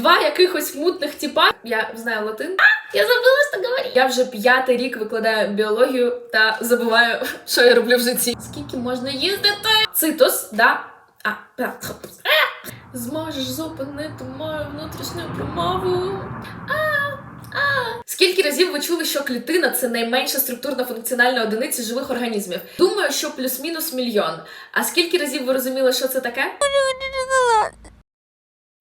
два якихось мутних тіпа. Я знаю латин. А, я забула, що говорити. Я вже п'ятий рік викладаю біологію та забуваю, що я роблю в житті. Скільки можна їздити? Цитос, да. А, да. Зможеш зупинити мою внутрішню промову. Скільки разів ви чули, що клітина це найменша структурна функціональна одиниця живих організмів? Думаю, що плюс-мінус мільйон. А скільки разів ви розуміли, що це таке?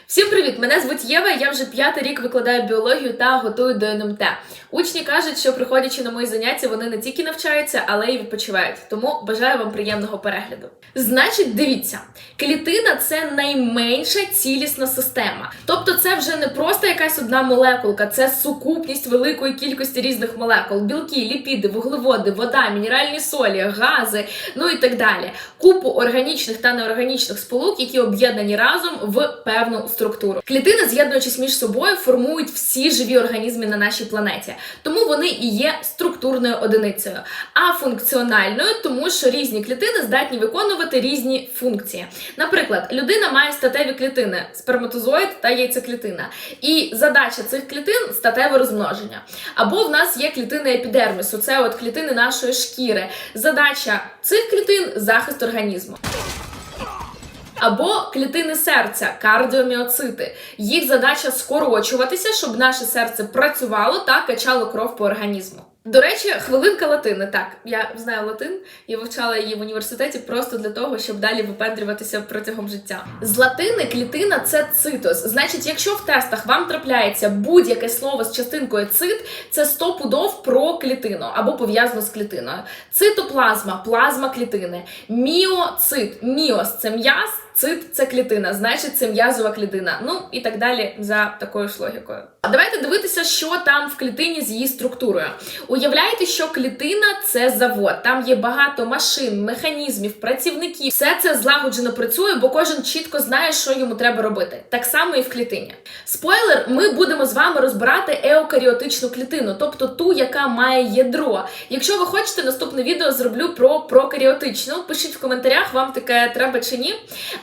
Всім привіт! Мене звуть Єва. Я вже п'ятий рік викладаю біологію та готую до НМТ. Учні кажуть, що приходячи на мої заняття, вони не тільки навчаються, але й відпочивають. Тому бажаю вам приємного перегляду. Значить, дивіться, клітина це найменша цілісна система. Тобто, це вже не просто якась одна молекулка, це сукупність великої кількості різних молекул: білки, ліпіди, вуглеводи, вода, мінеральні солі, гази, ну і так далі. Купу органічних та неорганічних сполук, які об'єднані разом в певну структуру. Клітини, з'єднуючись між собою, формують всі живі організми на нашій планеті. Тому вони і є структурною одиницею, а функціональною, тому що різні клітини здатні виконувати різні функції. Наприклад, людина має статеві клітини, сперматозоїд та яйцеклітина. І задача цих клітин статеве розмноження. Або в нас є клітини епідермісу, це от клітини нашої шкіри. Задача цих клітин захист організму. Або клітини серця, кардіоміоцити. Їх задача скорочуватися, щоб наше серце працювало та качало кров по організму. До речі, хвилинка латини. Так, я знаю латин і вивчала її в університеті просто для того, щоб далі випендрюватися протягом життя. З латини клітина це цитос. Значить, якщо в тестах вам трапляється будь-яке слово з частинкою цит, це стопудов про клітину або пов'язано з клітиною. Цитоплазма, плазма клітини, міоцит, міос це м'яз. Цит це клітина, значить це м'язова клітина. Ну і так далі за такою ж логікою. А давайте дивитися, що там в клітині з її структурою. Уявляєте, що клітина це завод. Там є багато машин, механізмів, працівників. Все це злагоджено працює, бо кожен чітко знає, що йому треба робити. Так само і в клітині. Спойлер, ми будемо з вами розбирати еукаріотичну клітину, тобто ту, яка має ядро. Якщо ви хочете, наступне відео зроблю про прокаріотичну. Пишіть в коментарях, вам таке треба чи ні.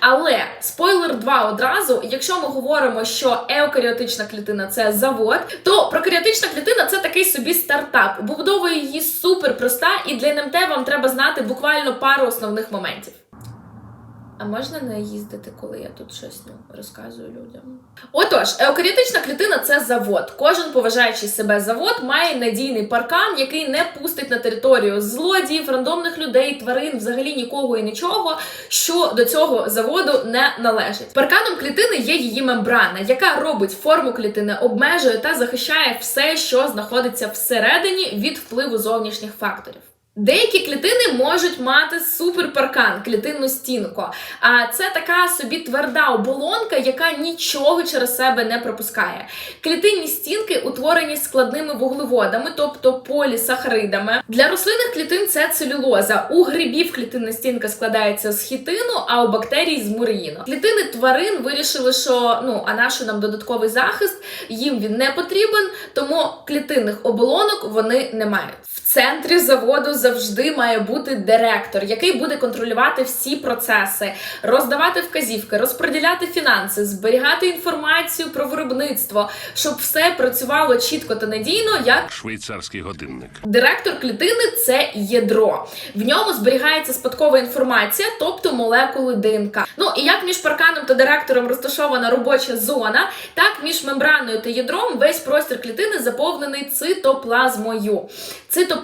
Але спойлер 2 одразу, якщо ми говоримо, що еукаріотична клітина це завод, то прокаріотична клітина це такий собі стартап. Побудова її супер проста, і для НМТ вам треба знати буквально пару основних моментів. А можна не їздити, коли я тут щось ну, розказую людям? Отож, еукаріотична клітина це завод. Кожен поважаючий себе завод має надійний паркан, який не пустить на територію злодіїв, рандомних людей, тварин, взагалі нікого і нічого, що до цього заводу не належить. Парканом клітини є її мембрана, яка робить форму клітини, обмежує та захищає все, що знаходиться всередині від впливу зовнішніх факторів. Деякі клітини можуть мати суперпаркан, клітинну стінку. А це така собі тверда оболонка, яка нічого через себе не пропускає. Клітинні стінки утворені складними вуглеводами, тобто полісахаридами. Для рослинних клітин це целюлоза. У грибів клітинна стінка складається з хітину, а у бактерій з муреїну. Клітини тварин вирішили, що ну а нащо нам додатковий захист, їм він не потрібен, тому клітинних оболонок вони не мають. Центрі заводу завжди має бути директор, який буде контролювати всі процеси, роздавати вказівки, розподіляти фінанси, зберігати інформацію про виробництво, щоб все працювало чітко та надійно, як Швейцарський годинник. Директор клітини це ядро. В ньому зберігається спадкова інформація, тобто молекули ДНК. Ну і як між парканом та директором розташована робоча зона, так між мембраною та ядром весь простір клітини заповнений цитоплазмою.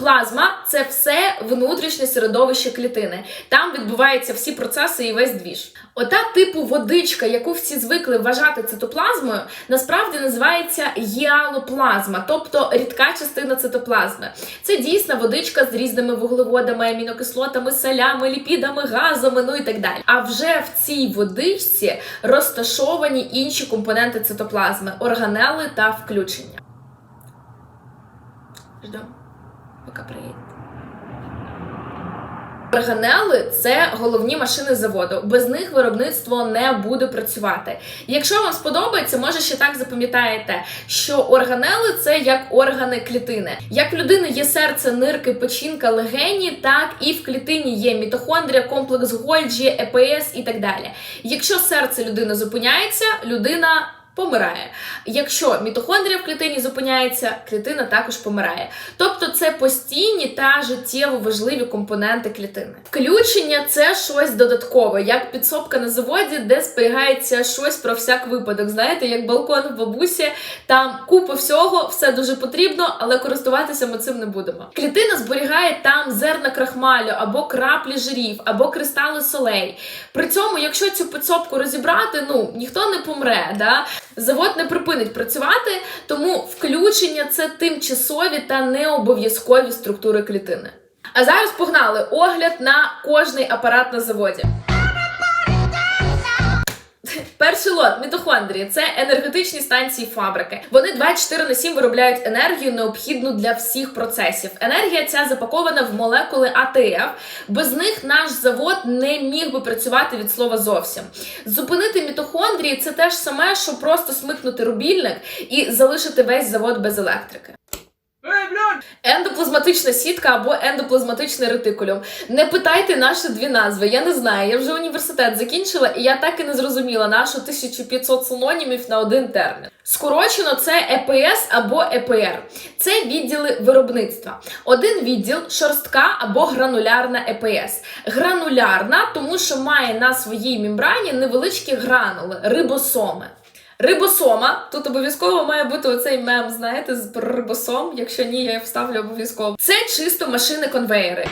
Цитоплазма це все внутрішнє середовище клітини. Там відбуваються всі процеси і весь двіж. Ота типу водичка, яку всі звикли вважати цитоплазмою, насправді називається гіалоплазма, тобто рідка частина цитоплазми. Це дійсна водичка з різними вуглеводами, амінокислотами, солями, ліпідами, газами, ну і так далі. А вже в цій водичці розташовані інші компоненти цитоплазми, органели та включення. Ждем, поки приїде. Органели це головні машини заводу. Без них виробництво не буде працювати. Якщо вам сподобається, може ще так запам'ятаєте, що органели це як органи клітини. Як в людини є серце, нирки, печінка, легені, так і в клітині є мітохондрія, комплекс Гольджі, ЕПС і так далі. Якщо серце людини зупиняється, людина помирає. Якщо мітохондрія в клітині зупиняється, клітина також помирає. Тобто це постійні та життєво важливі компоненти клітини. Включення це щось додаткове, як підсобка на заводі, де зберігається щось про всяк випадок. Знаєте, як балкон в бабусі, там купа всього, все дуже потрібно, але користуватися ми цим не будемо. Клітина зберігає там зерна крахмалю або краплі жирів, або кристали солей. При цьому, якщо цю підсобку розібрати, ну ніхто не помре. Да? Завод не припинить працювати, тому включення це тимчасові та необов'язкові структури клітини. А зараз погнали огляд на кожний апарат на заводі. Перший лот мітохондрії це енергетичні станції фабрики. Вони 24 на 7 виробляють енергію, необхідну для всіх процесів. Енергія ця запакована в молекули АТФ. Без них наш завод не міг би працювати від слова зовсім. Зупинити мітохондрії це те ж саме, що просто смикнути рубільник і залишити весь завод без електрики. Ендоплазматична сітка або ендоплазматичний ретикулюм. Не питайте наші дві назви. Я не знаю. Я вже університет закінчила, і я так і не зрозуміла нашу 1500 синонімів на один термін. Скорочено це ЕПС або ЕПР. Це відділи виробництва. Один відділ шорстка або гранулярна ЕПС. Гранулярна, тому що має на своїй мембрані невеличкі гранули, рибосоми. Рибосома, тут обов'язково має бути оцей мем, знаєте, з рибосом. Якщо ні, я вставлю обов'язково. Це чисто машини-конвейери.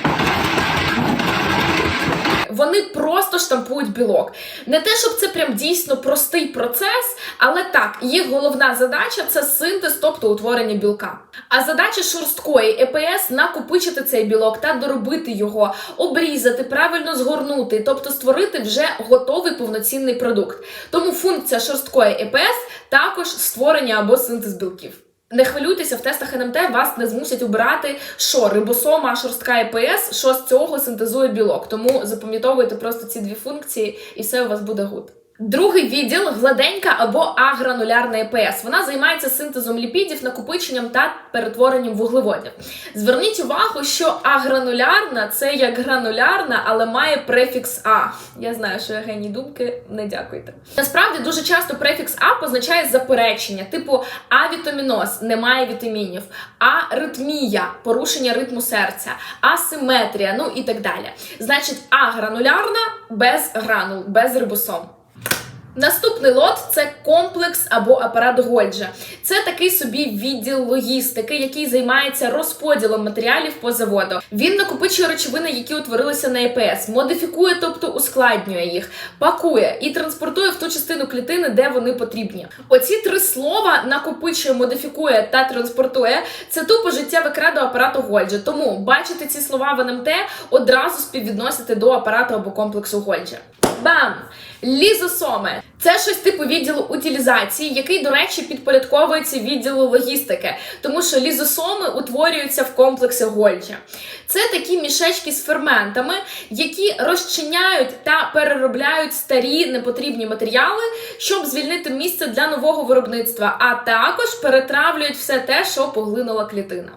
Вони просто штампують білок. Не те, щоб це прям дійсно простий процес, але так, їх головна задача це синтез, тобто утворення білка. А задача шорсткої ЕПС накопичити цей білок та доробити його, обрізати, правильно згорнути, тобто створити вже готовий повноцінний продукт. Тому функція шорсткої ЕПС також створення або синтез білків. Не хвилюйтеся, в тестах НМТ вас не змусять обирати, що рибосома, шорстка ЕПС, що з цього синтезує білок. Тому запам'ятовуйте просто ці дві функції, і все у вас буде гуд. Другий відділ гладенька або агранулярна ЕПС. Вона займається синтезом ліпідів, накопиченням та перетворенням вуглеводів. Зверніть увагу, що агранулярна це як гранулярна, але має префікс А. Я знаю, що я геній думки, не дякуйте. Насправді дуже часто префікс А позначає заперечення, типу авітаміноз немає вітамінів, аритмія порушення ритму серця, асиметрія, ну і так далі. Значить, агранулярна без гранул, без рибосом. Наступний лот це комплекс або апарат Гольджа. Це такий собі відділ логістики, який займається розподілом матеріалів по заводу. Він накопичує речовини, які утворилися на ЕПС, модифікує, тобто ускладнює їх, пакує і транспортує в ту частину клітини, де вони потрібні. Оці три слова накопичує, модифікує та транспортує. Це тупо життєве кредо апарату Гольджа. Тому бачите ці слова в НМТ, одразу співвідносите до апарату або комплексу Гольджа. Бам! Лізосоми це щось типу відділу утилізації, який, до речі, підпорядковується відділу логістики, тому що лізосоми утворюються в комплексі Гольджа. Це такі мішечки з ферментами, які розчиняють та переробляють старі непотрібні матеріали, щоб звільнити місце для нового виробництва, а також перетравлюють все те, що поглинула клітина.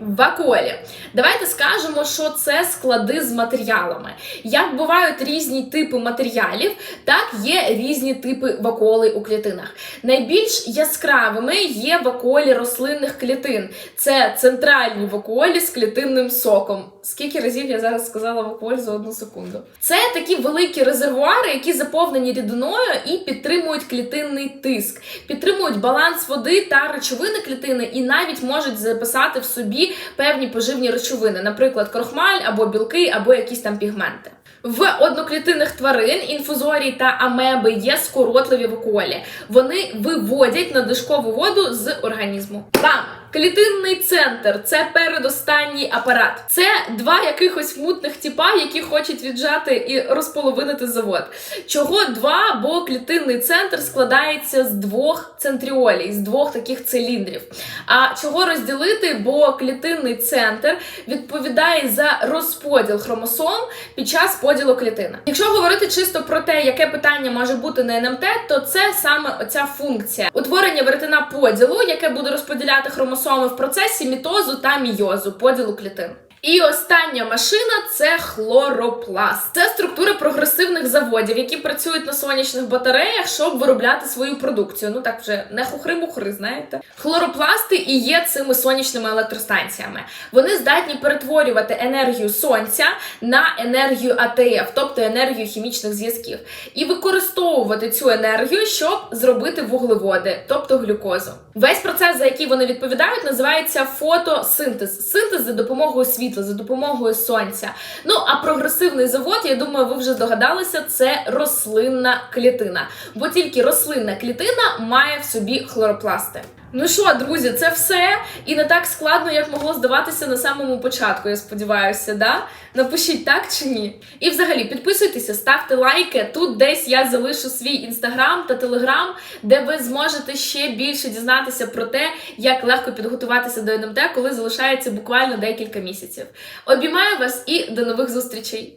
Вакуолі. Давайте скажемо, що це склади з матеріалами. Як бувають різні типи матеріалів, так є різні типи вакуолей у клітинах. Найбільш яскравими є вакуолі рослинних клітин. Це центральні вакуолі з клітинним соком. Скільки разів я зараз сказала вакуоль за одну секунду? Це такі великі резервуари, які заповнені рідиною і підтримують клітинний тиск, підтримують баланс води та речовини клітини, і навіть можуть записати в собі певні поживні речовини, наприклад, крохмаль або білки, або якісь там пігменти. В одноклітинних тварин, інфузорій та амеби є скоротливі вакуолі. Вони виводять надлишкову воду з організму. Бам! Клітинний центр це передостанній апарат. Це два якихось мутних тіпа, які хочуть віджати і розполовинити завод. Чого два? Бо клітинний центр складається з двох центріолій, з двох таких циліндрів. А чого розділити? Бо клітинний центр відповідає за розподіл хромосом під час поділу клітини. Якщо говорити чисто про те, яке питання може бути на НМТ, то це саме оця функція утворення веретена поділу, яке буде розподіляти хромосоми в процесі мітозу та мійозу, поділу клітин. І остання машина це хлоропласт. Це структура прогресивних заводів, які працюють на сонячних батареях, щоб виробляти свою продукцію. Ну так вже не хухри-мухри, знаєте. Хлоропласти і є цими сонячними електростанціями. Вони здатні перетворювати енергію сонця на енергію АТФ, тобто енергію хімічних зв'язків, і використовувати цю енергію, щоб зробити вуглеводи, тобто глюкозу. Весь процес, за який вони відповідають, називається фотосинтез. Синтез за допомогою світла, за допомогою сонця. Ну а прогресивний завод, я думаю, ви вже здогадалися, це рослинна клітина. Бо тільки рослинна клітина має в собі хлоропласти. Ну що, друзі, це все і не так складно, як могло здаватися на самому початку. Я сподіваюся, да? Напишіть так чи ні. І взагалі підписуйтеся, ставте лайки. Тут десь я залишу свій інстаграм та телеграм, де ви зможете ще більше дізнатися про те, як легко підготуватися до НМТ, коли залишається буквально декілька місяців. Обіймаю вас і до нових зустрічей!